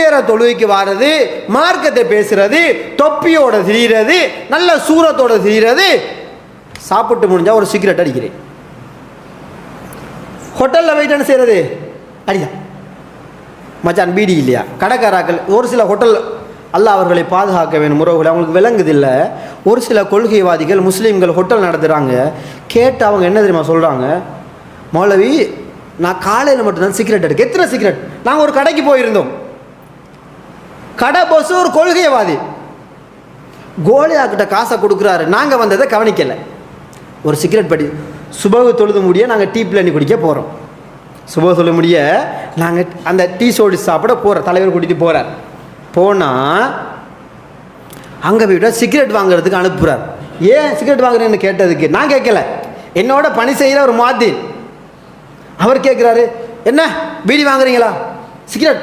நேர தொழுகைக்கு வாடுறது மார்க்கத்தை பேசுறது தொப்பியோட திரியிறது நல்ல சூரத்தோட திரியிறது. சாப்பிட்டு முடிஞ்சா ஒரு சிகரெட் அடிக்கிறேன். ஹோட்டலில் போயிட்டு என்ன செய்கிறது அடியா மச்சான் பீடி இல்லையா? கடைக்காராக்கள் ஒரு சில ஹோட்டல் அல்ல அவர்களை பாதுகாக்க வேணும் உறவுகளை அவங்களுக்கு விளங்குது இல்லை. ஒரு சில கொள்கைவாதிகள் முஸ்லீம்கள் ஹோட்டல் நடத்துகிறாங்க கேட்டு அவங்க என்ன தெரியுமா சொல்கிறாங்க மௌலவி நான் காலையில் மட்டும்தான் சிகரெட் எடுக்க எத்தனை சிகரெட்? நாங்கள் ஒரு கடைக்கு போயிருந்தோம். கடை பஸ்ஸு ஒரு கொள்கையவாதி. கோலியாக்கிட்ட காசை கொடுக்குறாரு. நாங்கள் வந்ததை கவனிக்கலை. ஒரு சிகரெட் படி. சுபகு தொழுது முடிய நாங்கள் டீ பிளனி குடிக்க போகிறோம் சுபகு தொழுது முடிய நாங்கள் அந்த டீ சோடி சாப்பிட போகிறோம் தலைவர் கூட்டிகிட்டு போகிறார் போனால் அங்கே போய்ட்டு சிகரெட் வாங்குறதுக்கு அனுப்புகிறார் ஏன் சிகரெட் வாங்குறேன்னு கேட்டதுக்கு நான் கேட்கல. என்னோட பணி செய்கிற ஒரு மாதிரி அவர் கேட்குறாரு என்ன? பீடி வாங்குறீங்களா? சிகரெட்